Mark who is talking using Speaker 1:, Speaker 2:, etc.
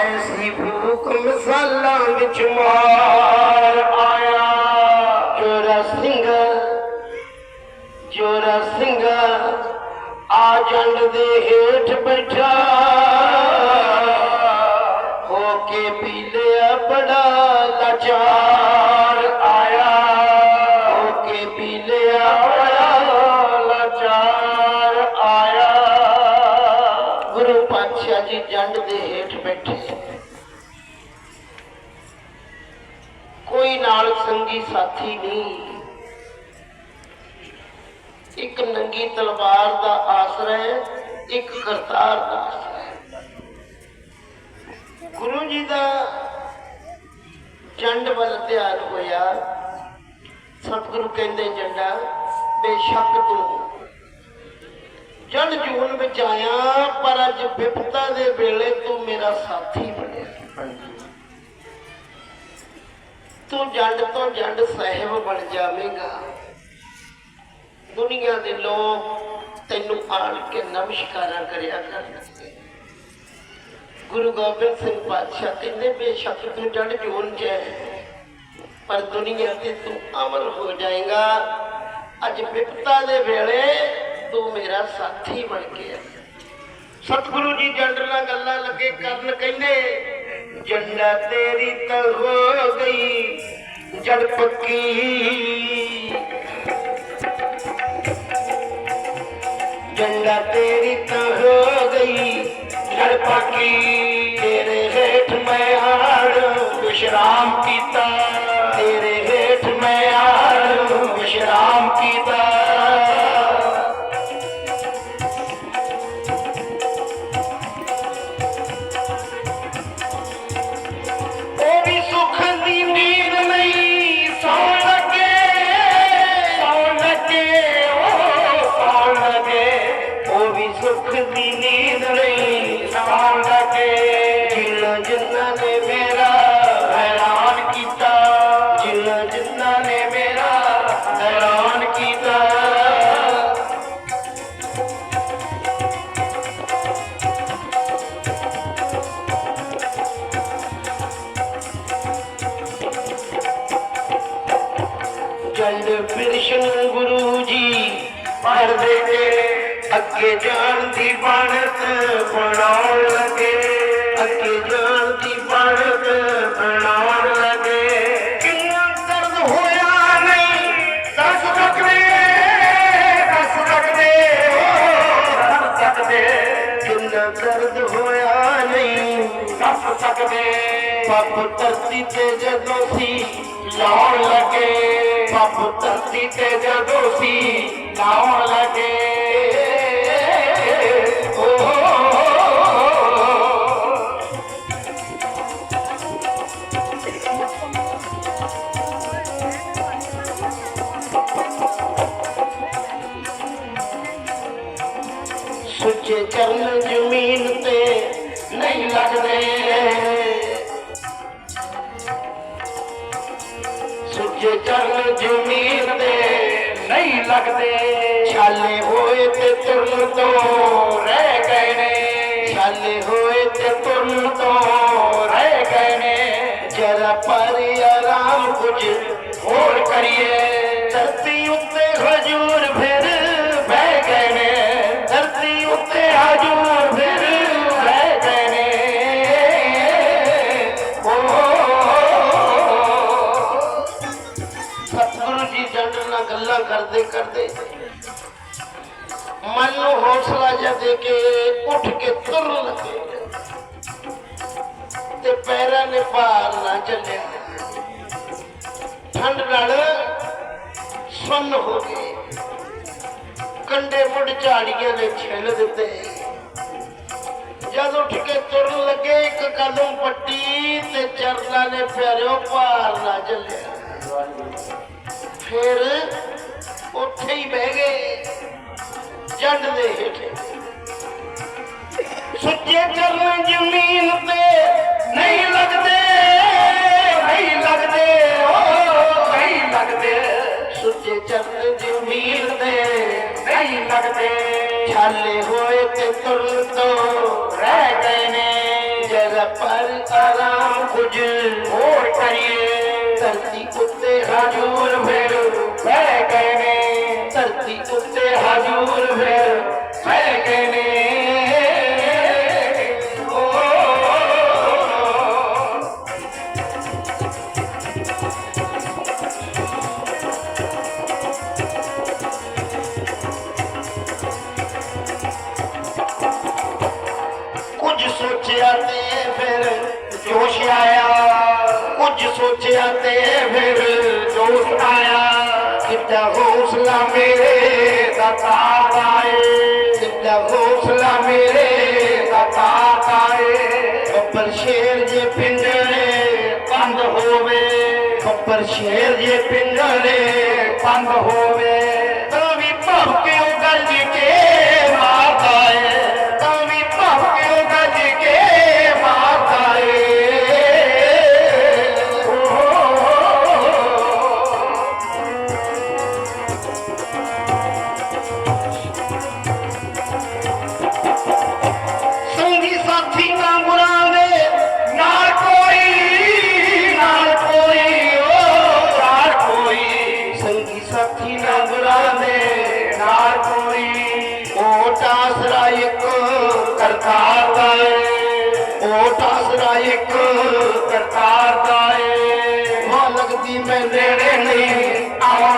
Speaker 1: AC भूक मसाला आया। चोर सिंह जोर सिंह आ जंड दे हेठ बैठा। होके पी लिया बड़ा लाचार ਪਾਤਸ਼ਾਹ ਜੰਡ ਦੇ ਹੇਠ ਬੈਠੇ। ਕੋਈ ਨਾਲ ਸੰਗੀ ਸਾਥੀ ਨਹੀਂ। ਇੱਕ ਨੰਗੀ ਤਲਵਾਰ ਦਾ ਆਸਰਾ ਹੈ, ਇੱਕ ਕਰਤਾਰ ਦਾ ਆਸਰਾ ਗੁਰੂ ਜੀ ਦਾ ਜੰਡ ਵੱਲ ਧਿਆਨ ਹੋਇਆ। ਸਤਿਗੁਰੂ ਕਹਿੰਦੇ, ਜੰਡਾ, ਬੇਸ਼ੱਕ ਤੂੰ ਜੰਡ ਜੂਨ ਵਿੱਚ ਆਇਆ, ਪਰ ਅੱਜ ਵਿਪਤਾ ਦੇ ਵੇਲੇ ਤੂੰ ਮੇਰਾ ਸਾਥੀ ਬਣਿਆ। ਤੂੰ ਜੰਡ ਤੋਂ ਜੰਡ ਸਾਹਿਬ ਬਣ ਜਾਵੇਂਗਾ। ਦੁਨੀਆ ਦੇ ਲੋਕ ਤੈਨੂੰ ਆਣ ਕੇ ਨਮਸਕਾਰਾਂ ਕਰਿਆ ਕਰਨਗੇ। ਗੁਰੂ ਗੋਬਿੰਦ ਸਿੰਘ ਪਾਤਸ਼ਾਹ ਕਹਿੰਦੇ, ਬੇਸ਼ੱਕ ਤੂੰ ਜੰਡ ਜੋਨ ਚ ਪਰ ਦੁਨੀਆ ਤੇ ਤੂੰ ਅਮਰ ਹੋ ਜਾਏਗਾ। ਅੱਜ ਵਿਪਤਾ ਦੇ ਵੇਲੇ ਤੂੰ ਮੇਰਾ ਸਾਥੀ ਬਣ ਕੇ ਸਤਿਗੁਰੂ ਜੀ ਜੰਡ ਨਾਲ ਗੱਲਾਂ ਲੱਗੇ, ਕਰਨ ਕਹਿੰਦੇ, ਜੰਡਾ ਤੇਰੀ ਤਾਂ ਹੋ ਗਈ, ਜੜ ਪੱਕੀ। ਜੰਡਾ ਤੇਰੀ ਤਾਂ ਹੋ ਗਈ, ਜੜ ਪੱਕੀ। ਜੰਡ ਬਿਰਸ਼ਨ ਗੁਰੂ ਜੀ। ਪੜਦੇ ਕੇ ਅੱਗੇ ਜਾਣ ਦੀ ਬਣਤ ਬਣਾਉਣ ਲੱਗੇ। ਅੱਗੇ ਜਾਣ ਦੀ ਬਣਤ ਬਣਾਉਣ ਲੱਗੇ। ਕਿੰਨਾ ਦਰਦ ਹੋਇਆ ਨਹੀਂ, ਦੱਸ ਸਕਦੇ ਦੱਸ ਸਕਦੇ। ਦੱਸ ਸਕਦੇ, ਕਿੰਨਾ ਦਰਦ ਹੋਇਆ ਨਹੀਂ, ਦੱਸ ਸਕਦੇ। بپڌرتي تي جڏو سي لو لڳي بپ ڌرتي تي جڏو سي لو لڳي سل زمين ਨਹੀਂ ਛਾਲੇ ਹੋਏ ਤੇ ਤੁਰਨ ਤੋਂ ਰਹਿ ਗਏ ਨੇ। ਛਾਲੇ ਹੋਏ ਤੇ ਤੁਰਨ ਤੋਂ ਹੌਸਲਾ ਜਿਹਾ ਦੇ ਕੇ ਉੱਠ ਕੇ ਤੁਰਨ ਲੱਗੇ। ਤੇ ਪੈਰਾਂ ਨੇ ਭਾਰ ਨਾ ਚੱਲਿਆ ਠੰਡ ਨਾਲ ਸੁੰਨ ਹੋ ਗਏ। ਕੰਡੇ ਮੁੱਢ ਝਾੜੀਆਂ ਨੇ ਛਿੱਲ ਦਿੱਤੇ। ਜਦ ਉੱਠ ਕੇ ਤੁਰਨ ਲੱਗੇ, ਇੱਕ ਕਦਮ ਪੱਟੀ ਤੇ ਚਰਨਾਂ ਨੇ ਪਿਆਰਿਓ ਭਾਰ ਨਾ ਚੱਲਿਆ ਫਿਰ ਉੱਥੇ ਹੀ ਬਹਿ ਗਏ। ਜੰਡ ਦੇ ਸੁੱਚੇ ਚਰਨ ਜ਼ਮੀਨ ਤੇ ਨਹੀਂ ਲੱਗਦੇ ਨਹੀਂ ਲੱਗਦੇ, ਓ, ਨਹੀਂ ਲੱਗਦੇ। ਸੁੱਚੇ ਚਰਨ ਜ਼ਮੀਨ ਤੇ ਨਹੀਂ ਲੱਗਦੇ। ਛਾਲੇ ਹੋਏ ਤੇ ਤੁਰਨ ਤੋਂ
Speaker 2: ਰਹਿ ਗਏ ਨੇ।
Speaker 1: ਜਰਾ ਪਰ ਆਰਾਮ
Speaker 2: ਕੁਝ ਹੋਰ ਕਰੀਏ।
Speaker 1: ਧਰਤੀ ਉੱਤੇ
Speaker 2: ਹਜੂਰ ਫਿਰ।
Speaker 1: ਉੱਤੇ
Speaker 2: ਹਜੂਰ ਫਿਰ ਬਹਿ ਗਏ ਓ,
Speaker 1: ਕੁਝ ਸੋਚਿਆ ਤੇ ਫਿਰ ਜੋਸ਼ ਆਇਆ, ਕੁਝ ਸੋਚਿਆ ਤੇ ਫਿਰ ਜੋਸ਼ ਆਇਆ। ਕਿੱਡਾ ਹੌਸਲਾ ਮੇਰੇ
Speaker 2: ਦਾ ਤਾਰ ਆਏ
Speaker 1: ਕਿੱਡਾ ਹੌਸਲਾ ਮੇਰੇ
Speaker 2: ਦਾ ਤਾਰ ਆਏ
Speaker 1: ਬੱਬਰ ਸ਼ੇਰ ਜੇ ਪਿੰਜਰੇ
Speaker 2: ਬੰਦ ਹੋਵੇ
Speaker 1: ਬੱਬਰ ਸ਼ੇਰ ਜੇ ਪਿੰਜਰੇ ਇੱਕ
Speaker 2: ਕਰਤਾਰ ਦਾ ਏ
Speaker 1: ਓਟ ਆਸਰਾ ਇੱਕ
Speaker 2: ਕਰਤਾਰ ਦਾ ਏ
Speaker 1: ਮਾਂ ਲੱਗਦੀ ਮੈਂ
Speaker 2: ਨੇੜੇ ਨਹੀਂ ਆਉਣ